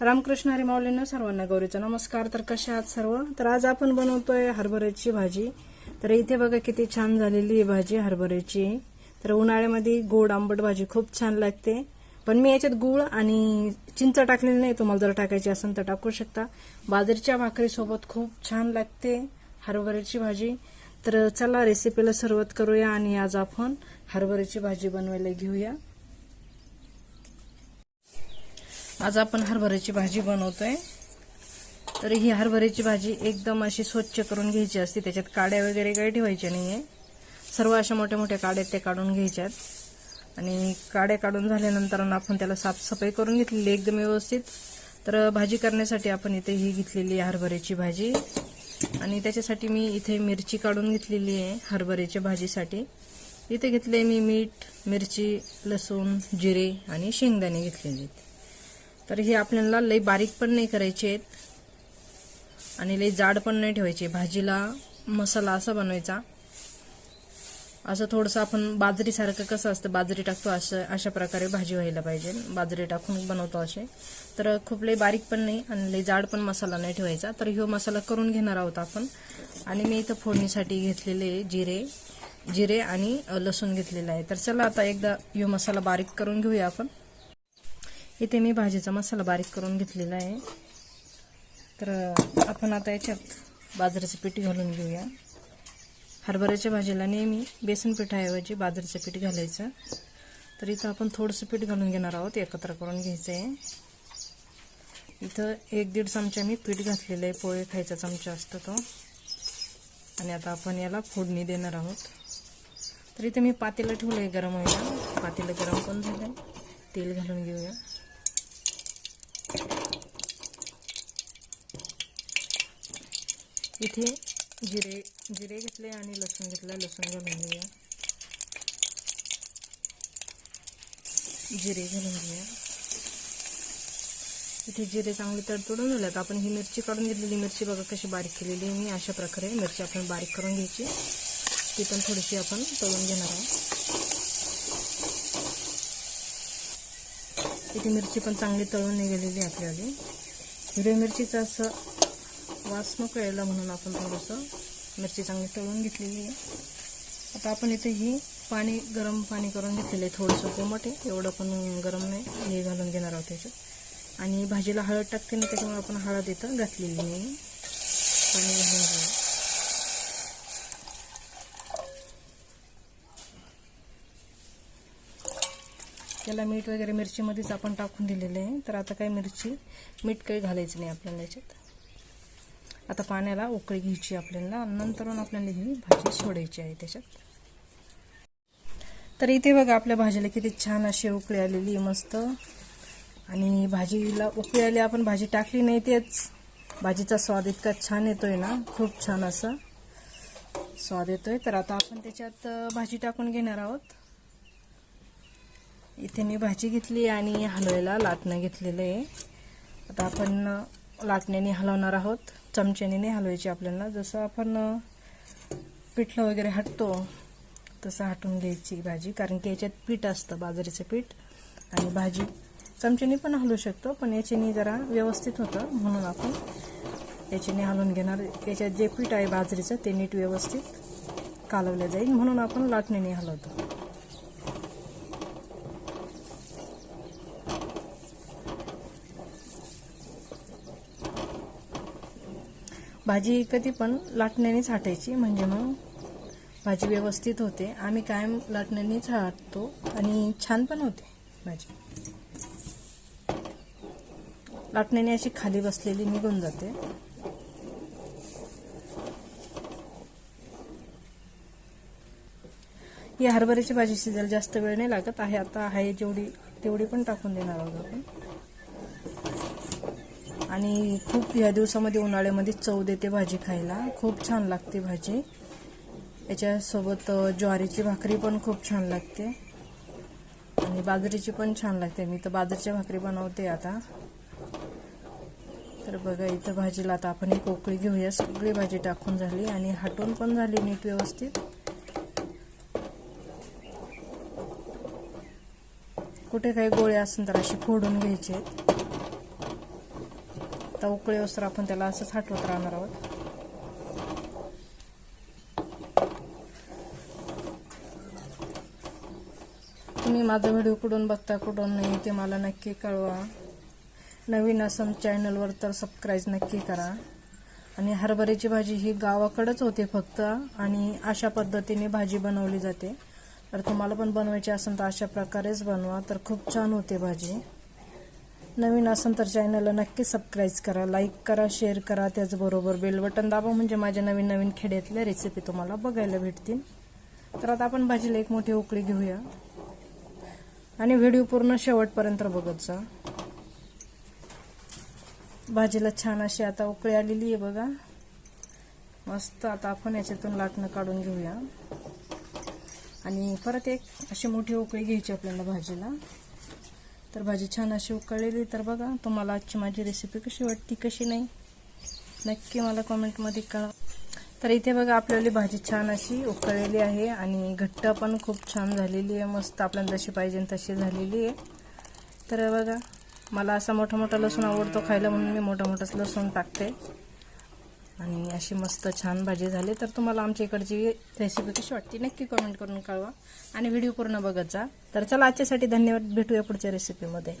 रामकृष्ण हरी माऊलींना सर्वांना गौरीचा नमस्कार. तर कशा आहात सर्व? तर आज आपण बनवतोय हरभऱ्याची भाजी. तर इथे बघा किती छान झालेली आहे भाजी हरभऱ्याची. तर उन्हाळ्यामध्ये गोड आंबट भाजी खूप छान लागते. पण मी याच्यात गुळ आणि चिंच टाकलेली नाही. तुम्हाला जर टाकायची असेल तर टाकू शकता. बाजरीच्या भाकरीसोबत खूप छान लागते हरभऱ्याची भाजी. तर चला रेसिपीला सुरुवात करूया आणि आज आपण हरभऱ्याची भाजी बनवायला घेऊया. आज आपण हरभऱ्याची भाजी बनवतोय. तर ही हरभऱ्याची भाजी एकदम अशी स्वच्छ करून घ्यायची असते. त्याच्यात काड्या वगैरे काही ठेवायच्या नाहीये. सर्व अशा मोठ्या मोठ्या काड्या ते काढून घ्यायच्यात. आणि काड्या काढून झाल्यानंतर आपण त्याला साफसफाई करून घेतलेली एकदम व्यवस्थित. तर भाजी करण्यासाठी आपण इथे ही घेतलेली आहे हरभऱ्याची भाजी. आणि त्याच्यासाठी मी इथे मिरची काढून घेतलेली आहे हरभऱ्याच्या भाजीसाठी. इथे घेतले मी मीठ मिरची लसूण जिरे आणि शेंगदाणे घेतलेले आहेत. तर हे आपल्याला लई बारीक पण नाही करायचे. आहेत आणि लई जाड पण नाही ठेवायचे. भाजीला मसाला असा बनवायचा. असं थोडंसं आपण बाजरीसारखं कसं असतं बाजरी टाकतो असं अशा प्रकारे भाजी व्हायला पाहिजे. बाजरी टाकून बनवतो असे. तर खूप लई बारीक पण नाही आणि लई जाड पण मसाला नाही ठेवायचा. तर ह्यो मसाला करून घेणार आहोत आपण. आणि मी इथं फोडणीसाठी घेतलेले जिरे जिरे आणि लसूण घेतलेलं आहे. तर चला आता एकदा ह्यो मसाला बारीक करून घेऊया आपण. इथे मी भाजीचा मसाला बारीक करून घेतलेला आहे. तर आपण आता याच्यात बाजरीचं पीठ घालून घेऊया. हरभऱ्याच्या भाजीला नेहमी बेसन पिठाऐवजी बाजरीचं पीठ घालायचं. तर इथं आपण थोडंसं पीठ घालून घेणार आहोत एकत्र करून घ्यायचं आहे इथं एक दीड चमचा मी पीठ घातलेलं आहे पोहे खायचा चमचा असतो तो. आणि आता आपण याला फोडणी देणार आहोत. तर इथे मी पातेलं ठेवलं आहे गरम व्हायला. पातेलं गरम पण झालं तेल घालून घेऊया. इथे जिरे जिरे घेतले आणि लसूण घेतला. लसूण घालून घेऊया. जिरे घालून घेऊया. इथे जिरे चांगले तडतडून झाल्यात आपण ही मिरची काढून घेतलेली. मिरची बघा कशी बारीक केलेली मी. अशा प्रकारे मिरची आपण बारीक करून घ्यायची. ती पण थोडीशी आपण तळून घेणार आहोत. इथे मिरची पण चांगली तळून निघालेली आपल्याला. हिरवी मिरचीचं असं वास नको यायला म्हणून आपण थोडंसं मिरची चांगली तळून घेतलेली आहे. आता आपण इथे ही पाणी गरम पाणी करून घेतलेलं आहे थोडंसं कोमट आहे. एवढं पण गरम नाही हे घालून घेणार आहोत त्याच्यात आणि भाजीला हळद टाकते ना त्याच्यामुळे आपण हळद इथं घातलेली नाही पाणी घालून घेऊ त्याला मीठ वगैरे मिरचीमध्येच आपण टाकून दिलेलं आहे. तर आता काही मिरची मीठ काही घालायचं नाही आपल्याला याच्यात. आता पाण्याला उकळी घ्यायची आपल्याला. नंतरून आपल्याला ही भाजी सोडायची आहे त्याच्यात. तर इथे बघा आपल्या भाजीला किती छान अशी उकळी आलेली मस्त. आणि भाजीला उकळी आली आपण भाजी टाकली नाही तेच. भाजीचा स्वाद इतका छान येतोय ना खूप छान असा स्वाद येतोय. तर आता आपण त्याच्यात भाजी टाकून घेणार आहोत. इथे मी भाजी घेतली आणि हलवायला लाटणं घेतलेलं आहे. आता आपण लाटण्याने हलवणार आहोत. चमच्याने नाही हलवायची आपल्याला. जसं आपण पिठलं वगैरे हटतो तसं हटून घ्यायची भाजी. कारण की याच्यात पीठ असतं बाजरीचं पीठ. आणि भाजी चमच्याने पण हलवू शकतो पण याच्याने जरा व्यवस्थित होतं. म्हणून आपण याच्याने हलवून घेणार. याच्यात जे पीठ आहे बाजरीचं ते नीट व्यवस्थित कालवलं जाईल. म्हणून आपण लाटणीने हलवतो. भाजी कधी पण लाटण्यानेच हाटायची म्हणजे मग भाजी व्यवस्थित होते. आम्ही कायम लाटण्यानेच हाटतो आणि छान पण होते भाजी. लाटण्याने अशी खाली बसलेली निघून जाते. ही हरभऱ्याची भाजी शिजायला जास्त वेळ नाही लागत. आहे आता आहे जेवढी तेवढी पण टाकून देणार आहोत आपण. आणि खूप या दिवसामध्ये उन्हाळ्यामध्ये चव देते भाजी खायला. खूप छान लागते भाजी. याच्यासोबत ज्वारीची भाकरी पण खूप छान लागते. आणि बाजरीची पण छान लागते. मी तर बाजरीच्या भाकरी बनवते आता. तर बघा इथं भाजीला आता आपण एक पोकळी घेऊया. सगळी भाजी टाकून झाली आणि हटून पण झाली नीट व्यवस्थित. कुठे काही गोळे असेल तर असे फोडून घ्यायचे आता उकळे असतर आपण त्याला असंच हटवत राहणार आहोत. तुम्ही माझा व्हिडिओ कुठून बघता कुठून नाही ते मला नक्की कळवा. नवीन असम चॅनलवर तर सबस्क्राईब नक्की करा. आणि हरभऱ्याची भाजी ही गावाकडंच होते फक्त आणि अशा पद्धतीने भाजी बनवली जाते. तर तुम्हाला पण बनवायची असेल तर अशा प्रकारेच बनवा. तर खूप छान होते भाजी. नवीन असेल तर चॅनलला नक्की सबस्क्राईब करा लाईक करा शेअर करा त्याचबरोबर बेल बटन दाबा म्हणजे माझ्या नवीन नवीन खेड्यातल्या रेसिपी तुम्हाला बघायला भेटतील. तर आता आपण भाजीला एक मोठी उकळी घेऊया. आणि व्हिडिओ पूर्ण शेवटपर्यंत बघत जा. भाजीला छान अशी आता उकळी आलेली आहे बघा. मस्त आता आपण याच्यातून लाटणं काढून घेऊया. आणि परत एक अशी मोठी उकळी घ्यायची आपल्याला भाजीला. तर भाजी छान अशी उकळलेली तर बघा तुम्हाला आजची माझी रेसिपी कशी वाटती कशी नाही नक्की मला कमेंटमध्ये कळा तर इथे बघा आपल्याला भाजी छान अशी उकळलेली आहे आणि घट्ट पण खूप छान झालेली आहे. मस्त आपल्याला जशी पाहिजे तशी झालेली आहे. तर बघा मला असा मोठा मोठा लसूण आवडतो खायला म्हणून मी मोठा मोठाच लसूण टाकते. आणि अशी मस्त छान भाजी झाली. तर तुम्हाला आमच्या इकडची रेसिपी कशी वाटते नक्की कमेंट करून कळवा. आणि व्हिडिओ पूर्ण बघत जा. तर चला आजच्यासाठी धन्यवाद. भेटूया पुढच्या रेसिपीमध्ये